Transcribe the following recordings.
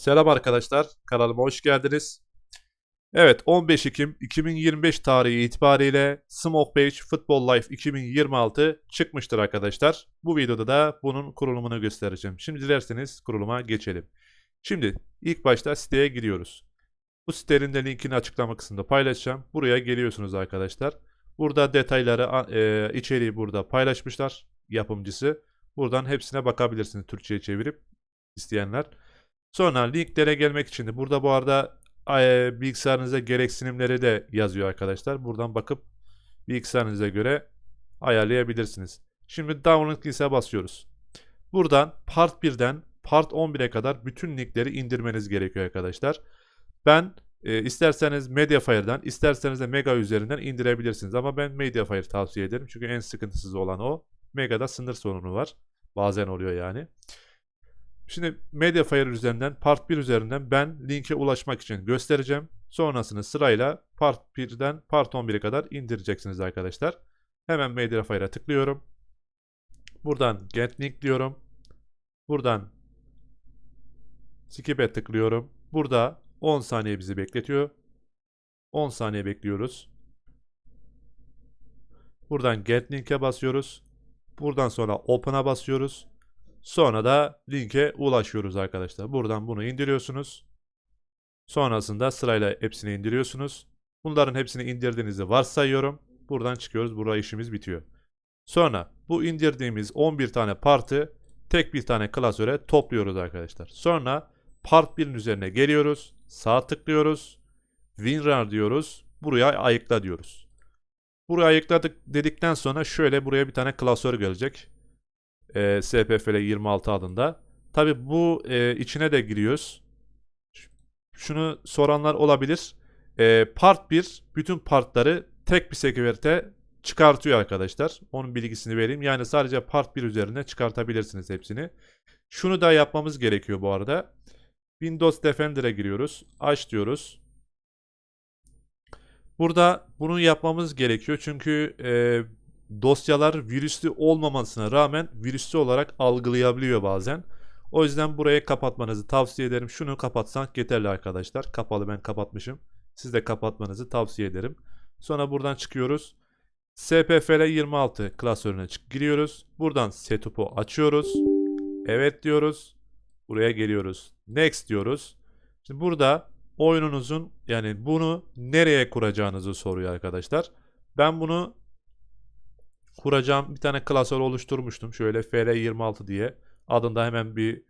Selam arkadaşlar, kanalıma hoş geldiniz. Evet, 15 Ekim 2025 tarihi itibariyle Smoke Page Football Life 2026 çıkmıştır arkadaşlar. Bu videoda da bunun kurulumunu göstereceğim. Şimdi dilerseniz kuruluma geçelim. Şimdi ilk başta siteye giriyoruz. Bu sitenin de linkini açıklama kısmında paylaşacağım. Buraya geliyorsunuz arkadaşlar. Burada detayları, e, içeriği burada paylaşmışlar yapımcısı. Buradan hepsine bakabilirsiniz Türkçe'ye çevirip isteyenler. Sonra linklere gelmek için de burada bu arada e, bilgisayarınıza gereksinimleri de yazıyor arkadaşlar. Buradan bakıp bilgisayarınıza göre ayarlayabilirsiniz. Şimdi download link'e basıyoruz. Buradan part 1'den part 11'e kadar bütün linkleri indirmeniz gerekiyor arkadaşlar. Ben e, isterseniz Mediafire'dan isterseniz de Mega üzerinden indirebilirsiniz. Ama ben Mediafire tavsiye ederim. Çünkü en sıkıntısız olan o. Mega'da sınır sorunu var. Bazen oluyor yani. Şimdi Mediafire üzerinden Part 1 üzerinden ben linke ulaşmak için göstereceğim. Sonrasını sırayla Part 1'den Part 11'e kadar indireceksiniz arkadaşlar. Hemen Mediafire'a tıklıyorum. Buradan Get Link diyorum. Buradan Skip'e tıklıyorum. Burada 10 saniye bizi bekletiyor. 10 saniye bekliyoruz. Buradan Get Link'e basıyoruz. Buradan sonra Open'a basıyoruz. Sonra da linke ulaşıyoruz arkadaşlar. Buradan bunu indiriyorsunuz. Sonrasında sırayla hepsini indiriyorsunuz. Bunların hepsini indirdiğinizi varsayıyorum. Buradan çıkıyoruz. Burada işimiz bitiyor. Sonra bu indirdiğimiz 11 tane partı tek bir tane klasöre topluyoruz arkadaşlar. Sonra part 1'in üzerine geliyoruz. Sağ tıklıyoruz. WinRAR diyoruz. Buraya ayıkla diyoruz. Buraya ayıkladık dedikten sonra şöyle buraya bir tane klasör gelecek e, SPFL 26 adında. Tabi bu e, içine de giriyoruz. Şunu soranlar olabilir. E, part 1 bütün partları tek bir sekverte çıkartıyor arkadaşlar. Onun bilgisini vereyim. Yani sadece part 1 üzerine çıkartabilirsiniz hepsini. Şunu da yapmamız gerekiyor bu arada. Windows Defender'e giriyoruz. Aç diyoruz. Burada bunu yapmamız gerekiyor. Çünkü e, dosyalar virüslü olmamasına rağmen virüslü olarak algılayabiliyor bazen. O yüzden burayı kapatmanızı tavsiye ederim. Şunu kapatsak yeterli arkadaşlar. Kapalı ben kapatmışım. Siz de kapatmanızı tavsiye ederim. Sonra buradan çıkıyoruz. SPFL 26 klasörüne giriyoruz. Buradan setup'u açıyoruz. Evet diyoruz. Buraya geliyoruz. Next diyoruz. Şimdi burada oyununuzun yani bunu nereye kuracağınızı soruyor arkadaşlar. Ben bunu kuracağım bir tane klasör oluşturmuştum. Şöyle FR26 diye. Adında hemen bir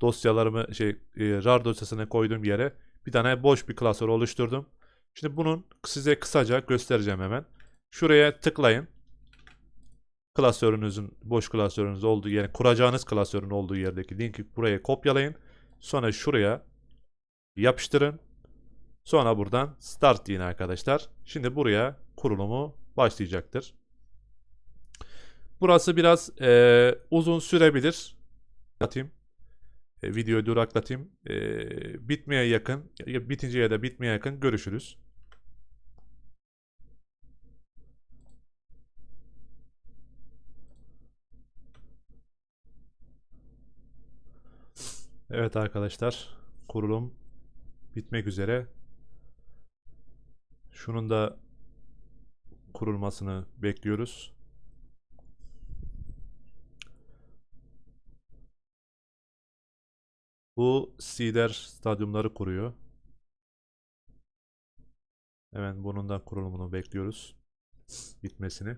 dosyalarımı şey e, RAR dosyasına koyduğum yere bir tane boş bir klasör oluşturdum. Şimdi bunun size kısaca göstereceğim hemen. Şuraya tıklayın. Klasörünüzün boş klasörünüz olduğu yere kuracağınız klasörün olduğu yerdeki linki buraya kopyalayın. Sonra şuraya yapıştırın. Sonra buradan start deyin arkadaşlar. Şimdi buraya kurulumu başlayacaktır. Burası biraz e, uzun sürebilir. Atayım. E, videoyu duraklatayım. E, bitmeye yakın, bitince ya da bitmeye yakın görüşürüz. Evet arkadaşlar, kurulum bitmek üzere. Şunun da kurulmasını bekliyoruz. Bu Sider stadyumları kuruyor. Hemen bunun da kurulumunu bekliyoruz. Bitmesini.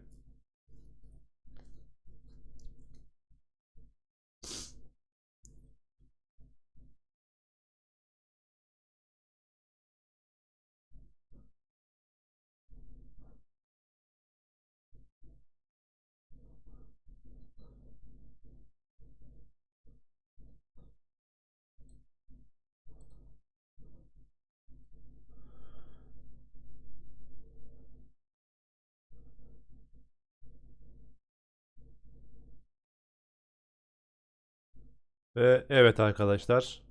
Ve evet arkadaşlar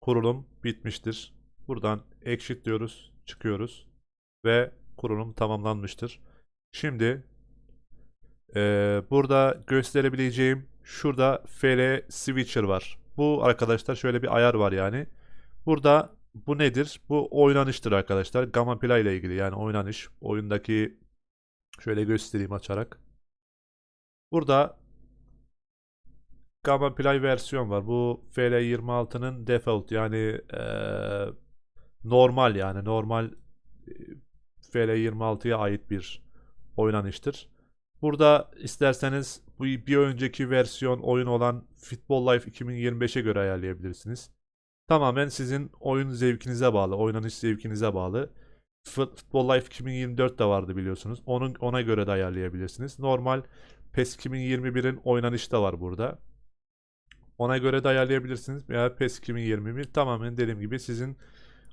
kurulum bitmiştir. Buradan exit diyoruz, çıkıyoruz ve kurulum tamamlanmıştır. Şimdi e, burada gösterebileceğim şurada FL switcher var. Bu arkadaşlar şöyle bir ayar var yani. Burada bu nedir? Bu oynanıştır arkadaşlar. Gamma Play ile ilgili yani oynanış. Oyundaki şöyle göstereyim açarak. Burada Gamma Play versiyon var. Bu FL26'nın default yani eee, normal yani normal eee, FL26'ya ait bir oynanıştır. Burada isterseniz bu bir önceki versiyon oyun olan Football Life 2025'e göre ayarlayabilirsiniz. Tamamen sizin oyun zevkinize bağlı, oynanış zevkinize bağlı. Football Life 2024 de vardı biliyorsunuz. Onun ona göre de ayarlayabilirsiniz. Normal PES 2021'in oynanışı da var burada. Ona göre de ayarlayabilirsiniz. Veya PES 2021 tamamen dediğim gibi sizin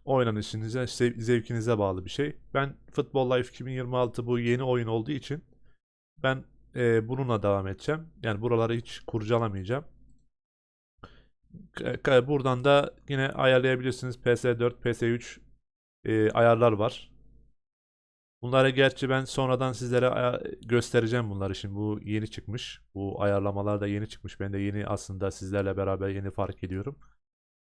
oynanışınıza, zevkinize bağlı bir şey. Ben Football Life 2026 bu yeni oyun olduğu için ben e, bununla devam edeceğim. Yani buraları hiç kurcalamayacağım. Buradan da yine ayarlayabilirsiniz. PS4, PS3 e, ayarlar var. Bunları gerçi ben sonradan sizlere göstereceğim bunları şimdi. Bu yeni çıkmış. Bu ayarlamalar da yeni çıkmış. Ben de yeni aslında sizlerle beraber yeni fark ediyorum.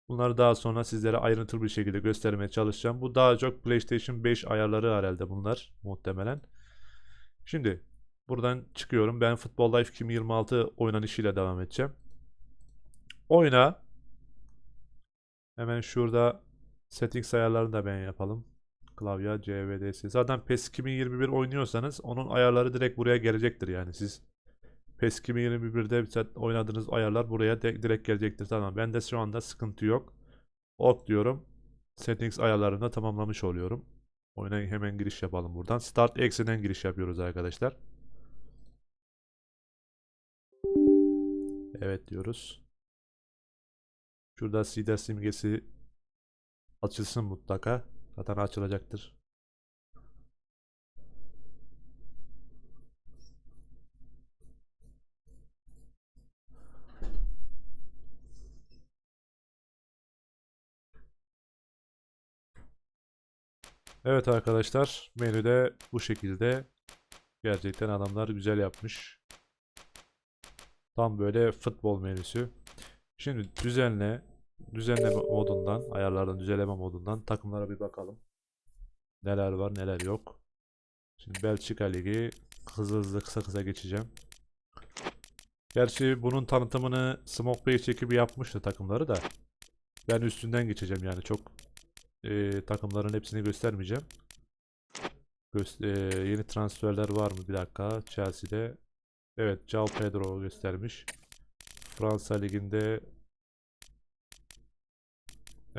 Bunları daha sonra sizlere ayrıntılı bir şekilde göstermeye çalışacağım. Bu daha çok PlayStation 5 ayarları herhalde bunlar muhtemelen. Şimdi buradan çıkıyorum. Ben Football Life 2026 oynanışıyla devam edeceğim. Oyna. Hemen şurada settings ayarlarını da ben yapalım. Klavye CVDS. Zaten PES 2021 oynuyorsanız onun ayarları direkt buraya gelecektir yani siz PES 2021'de zaten oynadığınız ayarlar buraya direkt gelecektir. Tamam. Ben de şu anda sıkıntı yok. Ok diyorum. Settings ayarlarını tamamlamış oluyorum. Oyuna hemen giriş yapalım buradan. Start Exe'den giriş yapıyoruz arkadaşlar. Evet diyoruz. Şurada Cedar simgesi açılsın mutlaka. Zaten açılacaktır. Evet arkadaşlar menüde bu şekilde gerçekten adamlar güzel yapmış. Tam böyle futbol menüsü. Şimdi düzenle düzenleme modundan ayarlardan düzenleme modundan takımlara bir bakalım. Neler var neler yok. Şimdi Belçika Ligi hızlı hızlı kısa kısa geçeceğim. Gerçi bunun tanıtımını Smoke Base ekibi yapmıştı takımları da. Ben üstünden geçeceğim yani çok e, takımların hepsini göstermeyeceğim. Gös- e, yeni transferler var mı? Bir dakika. Chelsea'de evet João Pedro göstermiş. Fransa Ligi'nde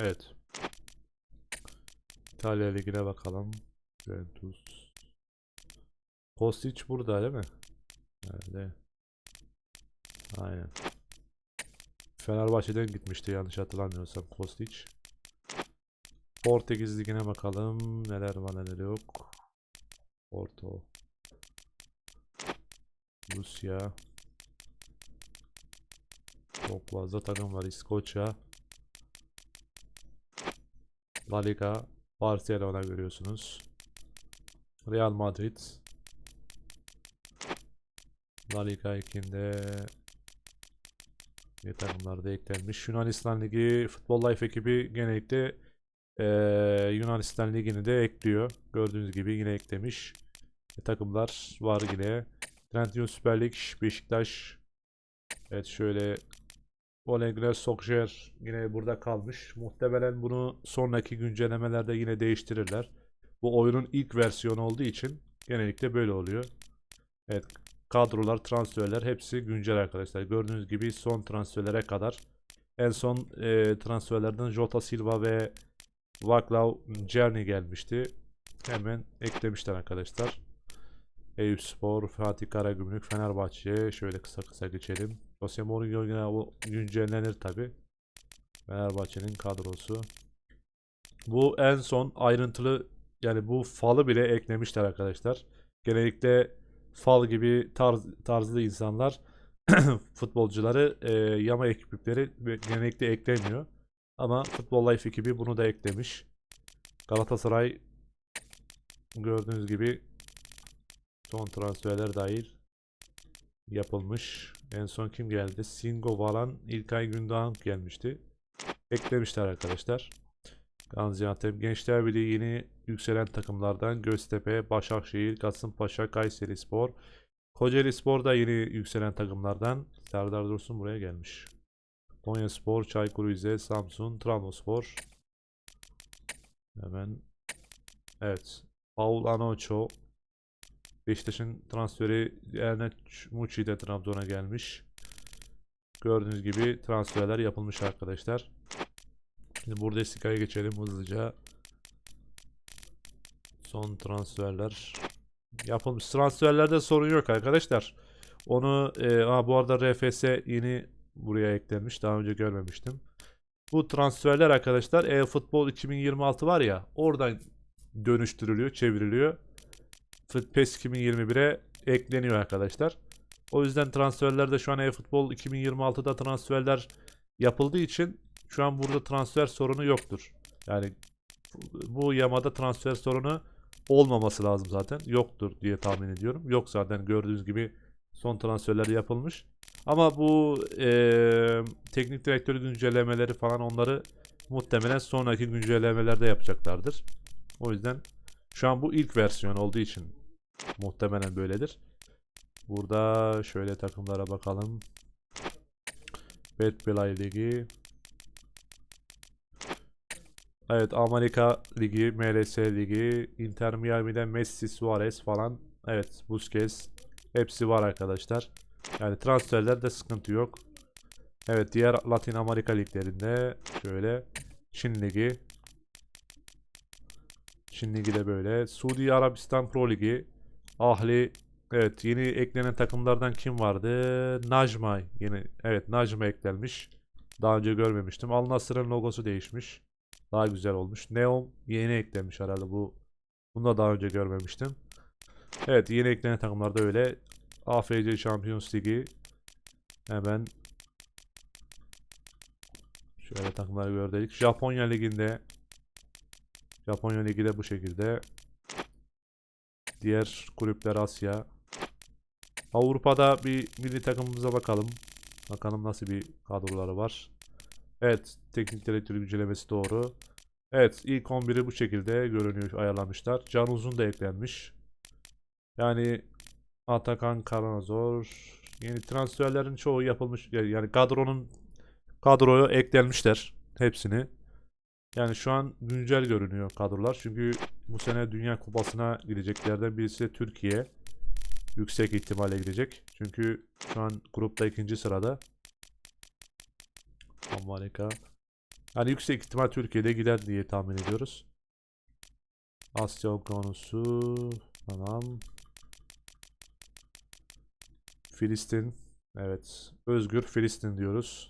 evet. İtalya Ligi'ne bakalım. Juventus. Kostic burada değil mi? Nerede? Aynen. Fenerbahçe'den gitmişti yanlış hatırlamıyorsam Kostic. Portekiz Ligi'ne bakalım. Neler var neler yok. Porto. Rusya. Çok fazla takım var. İskoçya. La Liga. Barcelona görüyorsunuz. Real Madrid. La Liga 2'de ne takımlar da eklenmiş. Yunanistan Ligi Futbol Life ekibi genellikle eee, Yunanistan Ligi'ni de ekliyor. Gördüğünüz gibi yine eklemiş. E, takımlar var yine. Trendyol Süper Lig, Beşiktaş. Evet şöyle Olegler Sokjer yine burada kalmış. Muhtemelen bunu sonraki güncellemelerde yine değiştirirler. Bu oyunun ilk versiyonu olduğu için genellikle böyle oluyor. Evet kadrolar, transferler hepsi güncel arkadaşlar. Gördüğünüz gibi son transferlere kadar. En son e, transferlerden Jota Silva ve Vaclav Cerny gelmişti. Hemen eklemişler arkadaşlar. Eyüpspor, Fatih Karagümrük, Fenerbahçe. Şöyle kısa kısa geçelim. Jose Mourinho yine güncellenir tabi. Fenerbahçe'nin kadrosu. Bu en son ayrıntılı yani bu falı bile eklemişler arkadaşlar. Genellikle fal gibi tarz, tarzlı insanlar futbolcuları e, yama ekipleri genellikle eklemiyor. Ama Futbol Life ekibi bunu da eklemiş. Galatasaray gördüğünüz gibi son transferler dahil yapılmış. En son kim geldi? Singo Valan, İlkay Gündoğan gelmişti. Eklemişler arkadaşlar. Gaziantep Gençler Birliği yeni yükselen takımlardan Göztepe, Başakşehir, Kasımpaşa, Kayserispor. Kocaelispor da yeni yükselen takımlardan. Serdar Dursun buraya gelmiş. Konyaspor, Çaykur Rize, Samsun, Trabzonspor. Hemen evet. Paul Anoço Beşiktaş'ın transferi Ernest Muçi de Trabzon'a gelmiş. Gördüğünüz gibi transferler yapılmış arkadaşlar. Şimdi Bundesliga'ya geçelim hızlıca. Son transferler yapılmış. Transferlerde sorun yok arkadaşlar. Onu e, aa, bu arada RFS yeni buraya eklenmiş. Daha önce görmemiştim. Bu transferler arkadaşlar e-futbol 2026 var ya oradan dönüştürülüyor, çevriliyor. PES 2021'e ekleniyor arkadaşlar. O yüzden transferlerde şu an e-futbol 2026'da transferler yapıldığı için şu an burada transfer sorunu yoktur. Yani bu yamada transfer sorunu olmaması lazım zaten. Yoktur diye tahmin ediyorum. Yok zaten gördüğünüz gibi son transferler yapılmış. Ama bu eee, teknik direktör güncellemeleri falan onları muhtemelen sonraki güncellemelerde yapacaklardır. O yüzden şu an bu ilk versiyon olduğu için muhtemelen böyledir. Burada şöyle takımlara bakalım. Betplay Ligi. Evet Amerika Ligi, MLS Ligi, Inter Miami'den Messi, Suarez falan. Evet Busquets. Hepsi var arkadaşlar. Yani transferlerde sıkıntı yok. Evet diğer Latin Amerika liglerinde şöyle Çin Ligi. Çin Ligi de böyle. Suudi Arabistan Pro Ligi. Ahli Evet yeni eklenen takımlardan kim vardı? Najma yeni evet Najma eklenmiş. Daha önce görmemiştim. Al Nassr'ın logosu değişmiş. Daha güzel olmuş. Neom yeni eklenmiş herhalde bu. Bunu da daha önce görmemiştim. Evet yeni eklenen takımlarda öyle. AFC Champions Ligi hemen şöyle takımları gördük. Japonya Ligi'nde Japonya Ligi de bu şekilde. Diğer kulüpler Asya. Avrupa'da bir milli takımımıza bakalım. Bakalım nasıl bir kadroları var. Evet, teknik direktör güncellemesi doğru. Evet, ilk 11'i bu şekilde görünüyor, ayarlamışlar. Can Uzun da eklenmiş. Yani Atakan Karanazor. Yeni transferlerin çoğu yapılmış. Yani kadronun kadroya eklenmişler hepsini. Yani şu an güncel görünüyor kadrolar. Çünkü bu sene Dünya Kupası'na gideceklerden birisi de Türkiye. Yüksek ihtimalle gidecek. Çünkü şu an grupta ikinci sırada. Amerika. Yani yüksek ihtimal Türkiye'de gider diye tahmin ediyoruz. Asya Okyanusu. Tamam. Filistin. Evet. Özgür Filistin diyoruz.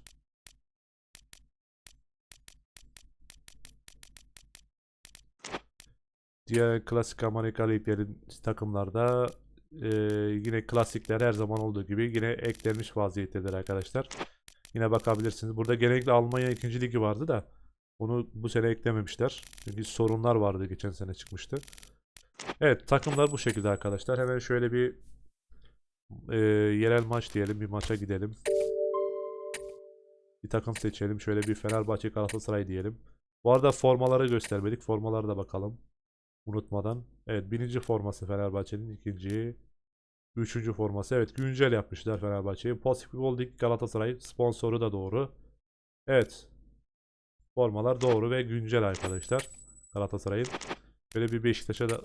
Diğer klasik Amerika liglerin takımlarda e, yine klasikler her zaman olduğu gibi yine eklenmiş vaziyettedir arkadaşlar. Yine bakabilirsiniz. Burada genellikle Almanya 2. ligi vardı da onu bu sene eklememişler. Çünkü sorunlar vardı geçen sene çıkmıştı. Evet takımlar bu şekilde arkadaşlar. Hemen şöyle bir e, yerel maç diyelim. Bir maça gidelim. Bir takım seçelim. Şöyle bir Fenerbahçe Galatasaray diyelim. Bu arada formaları göstermedik. Formalara da bakalım. Unutmadan. Evet birinci forması Fenerbahçe'nin. ikinci. Üçüncü forması. Evet güncel yapmışlar Fenerbahçe'yi. Pasifik Holding Galatasaray sponsoru da doğru. Evet. Formalar doğru ve güncel arkadaşlar. Galatasaray'ın. Böyle bir Beşiktaş'a da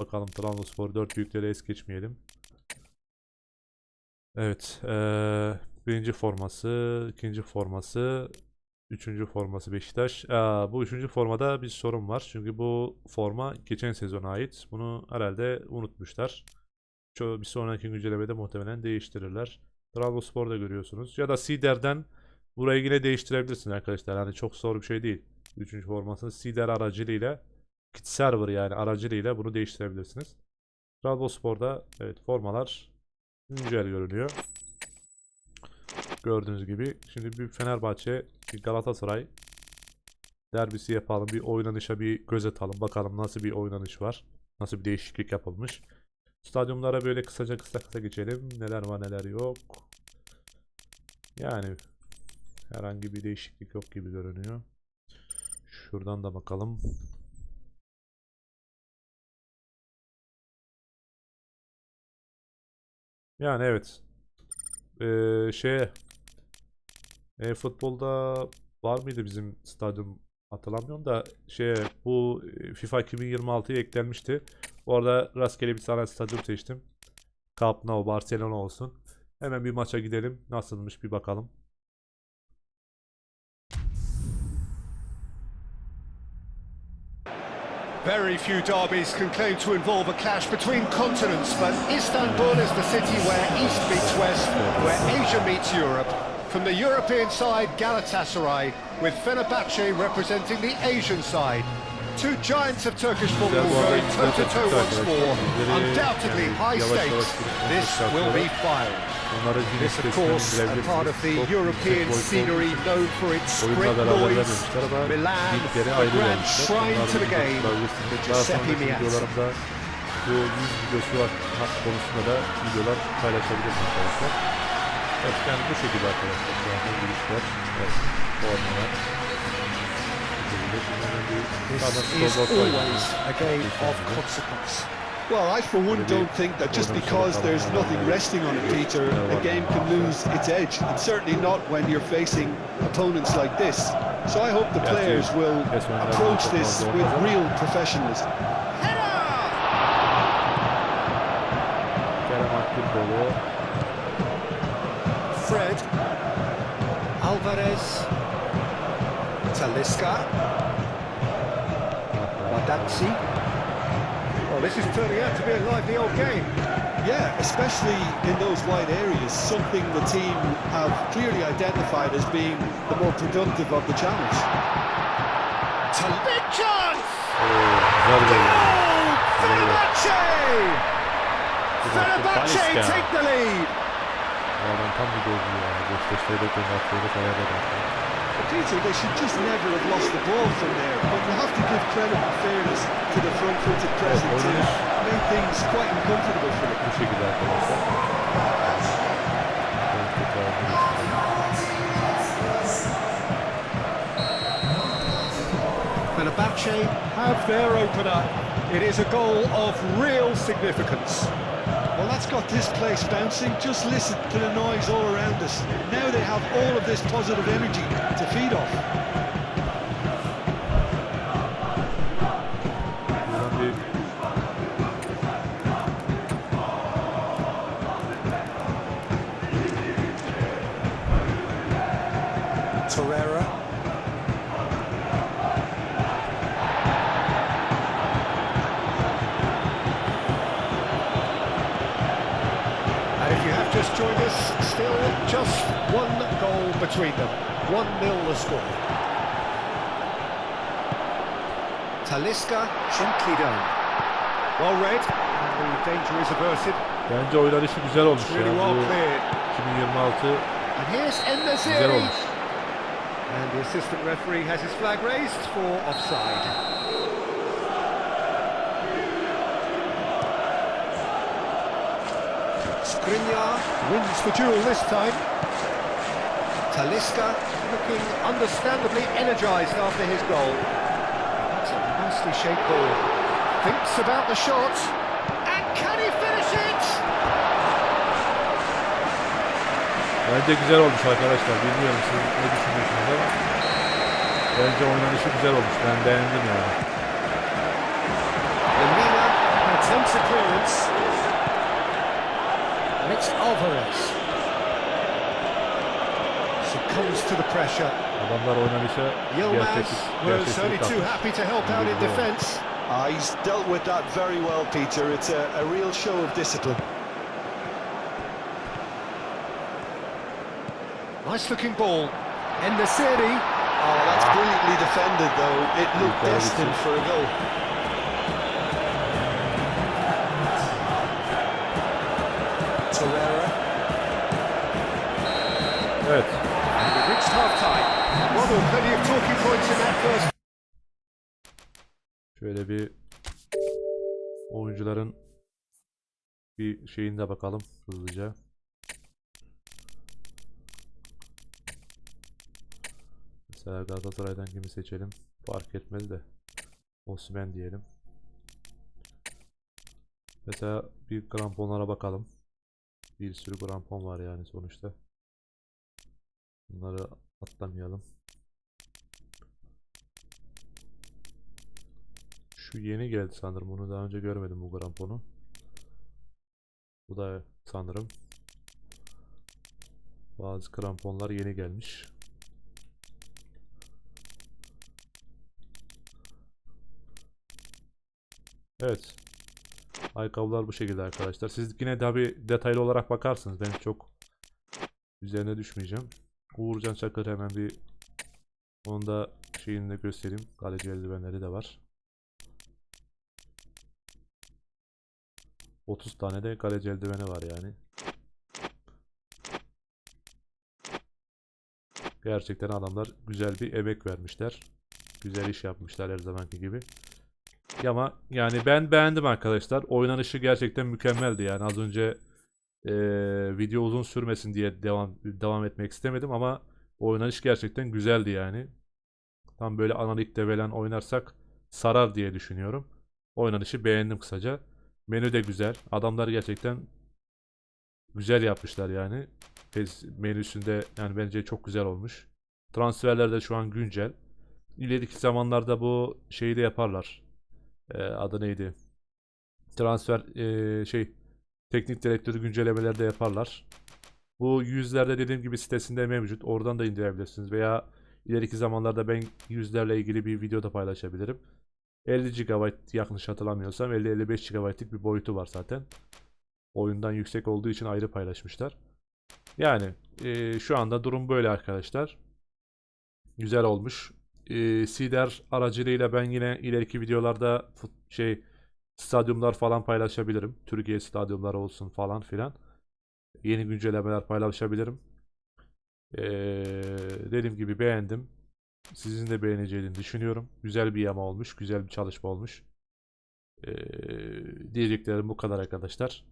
bakalım. Trabzonspor 4 büyükleri es geçmeyelim. Evet. eee, birinci forması, ikinci forması, üçüncü forması Beşiktaş. Aa, bu üçüncü formada bir sorun var. Çünkü bu forma geçen sezona ait. Bunu herhalde unutmuşlar. Bir sonraki güncellemede muhtemelen değiştirirler. Trabzonspor'da görüyorsunuz. Ya da Sider'den burayı yine değiştirebilirsiniz arkadaşlar. Hani çok zor bir şey değil. Üçüncü formasını Sider aracılığıyla Kit server yani aracılığıyla bunu değiştirebilirsiniz. Trabzonspor'da evet formalar güncel görünüyor. Gördüğünüz gibi. Şimdi bir Fenerbahçe, Galatasaray derbisi yapalım. Bir oynanışa bir göz atalım. Bakalım nasıl bir oynanış var. Nasıl bir değişiklik yapılmış. Stadyumlara böyle kısaca kısa kısa geçelim. Neler var neler yok. Yani herhangi bir değişiklik yok gibi görünüyor. Şuradan da bakalım. Yani evet. Ee, şeye e, futbolda var mıydı bizim stadyum hatırlamıyorum da şeye bu e, FIFA 2026'ya eklenmişti. Orada rastgele bir tane stadyum seçtim. Camp Nou, Barcelona olsun. Hemen bir maça gidelim. Nasılmış bir bakalım. Very few derbies can claim to involve a clash between continents, but Istanbul is the city where East meets West, where Asia meets Europe. From the European side, Galatasaray, with Fenerbahce representing the Asian side. Two giants of Turkish football going toe-to-toe once more. Undoubtedly high stakes. This will be fire. This, of course, a part of the European scenery known for its great noise. Milan, a grand shrine to the game. Daha Giuseppe videolarımda bu 100 videosu hak konusunda da videolar paylaşabilirim arkadaşlar. Evet bu şekilde arkadaşlar. Şu girişler. Evet. Formalar. Bu şekilde. Bunların bir This is always a game of consequence. Well, I for one don't think that just because there's nothing resting on it, Peter, a game can lose its edge. And certainly not when you're facing opponents like this. So I hope the players will Yes, when they're approach this with real professionalism. Goretzka. Wadatsi. Well, this is turning out to be a lively old game. Yeah, especially in those wide areas, something the team have clearly identified as being the more productive of the channels. Big chance! Oh, Fenerbahçe! Fenerbahçe take the lead! Ja, dann kann die Goal wieder. Also, das steht doch in der Viertelfeier dabei. Peter, they should just never have lost the ball from there. But you have to give credit and fairness to the front-footed present to Made things quite uncomfortable for them. Bu şekilde arkadaşlar. Ben tekrar bunu Fenerbahce have their opener. It is a goal of real significance. Well, that's got this place bouncing. Just listen to the noise all around us. Now they have all of this positive energy to feed off. Just one goal between them. 1-0 the score. Talisca gently done. Well read, and the danger is averted. bence oynanışı güzel olmuş. Really well Bu cleared. 2026 And here's güzel olmuş. And the assistant referee has his flag raised for offside. Skriniar wins the duel this time. Talisca looking understandably energised after his goal. That's a nicely shaped ball. Thinks about the shot. And can he finish it? Bence güzel olmuş arkadaşlar. Bilmiyorum siz ne düşünüyorsunuz ama bence oynanışı güzel olmuş. Ben beğendim yani. Lemina attempts a clearance. And it's Alvarez. Succumbs to the pressure. Adamlar oynanışa Yilmaz was only too happy to help out in defence. Ah, he's dealt with that very well, Peter. It's a, a real show of discipline. Nice looking ball. Endesiri. Oh, that's brilliantly defended, though. It looked destined for a goal. Torreira. Evet. Şöyle bir oyuncuların bir şeyinde bakalım hızlıca. Mesela Galatasaray'dan kimi seçelim? Fark etmez de. Osimhen diyelim. Mesela bir kramponlara bakalım. Bir sürü krampon var yani sonuçta. Bunları atlamayalım. Şu yeni geldi sanırım. Bunu daha önce görmedim bu kramponu. Bu da sanırım. Bazı kramponlar yeni gelmiş. Evet. Ayakkabılar bu şekilde arkadaşlar. Siz yine bir detaylı olarak bakarsınız. Ben çok üzerine düşmeyeceğim. Uğurcan Çakır hemen bir onu da şeyini de göstereyim. Kaleci eldivenleri de var. 30 tane de kaleci eldiveni var yani. Gerçekten adamlar güzel bir emek vermişler. Güzel iş yapmışlar her zamanki gibi. Ama yani ben beğendim arkadaşlar. Oynanışı gerçekten mükemmeldi yani. Az önce eee, video uzun sürmesin diye devam devam etmek istemedim ama oynanış gerçekten güzeldi yani. Tam böyle analik develen oynarsak sarar diye düşünüyorum. Oynanışı beğendim kısaca. Menü de güzel. Adamlar gerçekten güzel yapmışlar yani. Menüsünde yani bence çok güzel olmuş. Transferler de şu an güncel. İleriki zamanlarda bu şeyi de yaparlar. Ee, adı neydi? Transfer ee, şey teknik direktörü güncellemeleri de yaparlar. Bu yüzlerde dediğim gibi sitesinde mevcut. Oradan da indirebilirsiniz veya ileriki zamanlarda ben yüzlerle ilgili bir video da paylaşabilirim. 50 GB yanlış hatırlamıyorsam 50-55 GB'lık bir boyutu var zaten. Oyundan yüksek olduğu için ayrı paylaşmışlar. Yani eee, şu anda durum böyle arkadaşlar. Güzel olmuş. Eee Sider aracılığıyla ben yine ileriki videolarda şey stadyumlar falan paylaşabilirim. Türkiye stadyumları olsun falan filan. Yeni güncellemeler paylaşabilirim. Eee, dediğim gibi beğendim. Sizin de beğeneceğini düşünüyorum. Güzel bir yama olmuş. Güzel bir çalışma olmuş. Eee, diyeceklerim bu kadar arkadaşlar.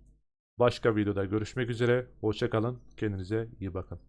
Başka videoda görüşmek üzere. Hoşça kalın. Kendinize iyi bakın.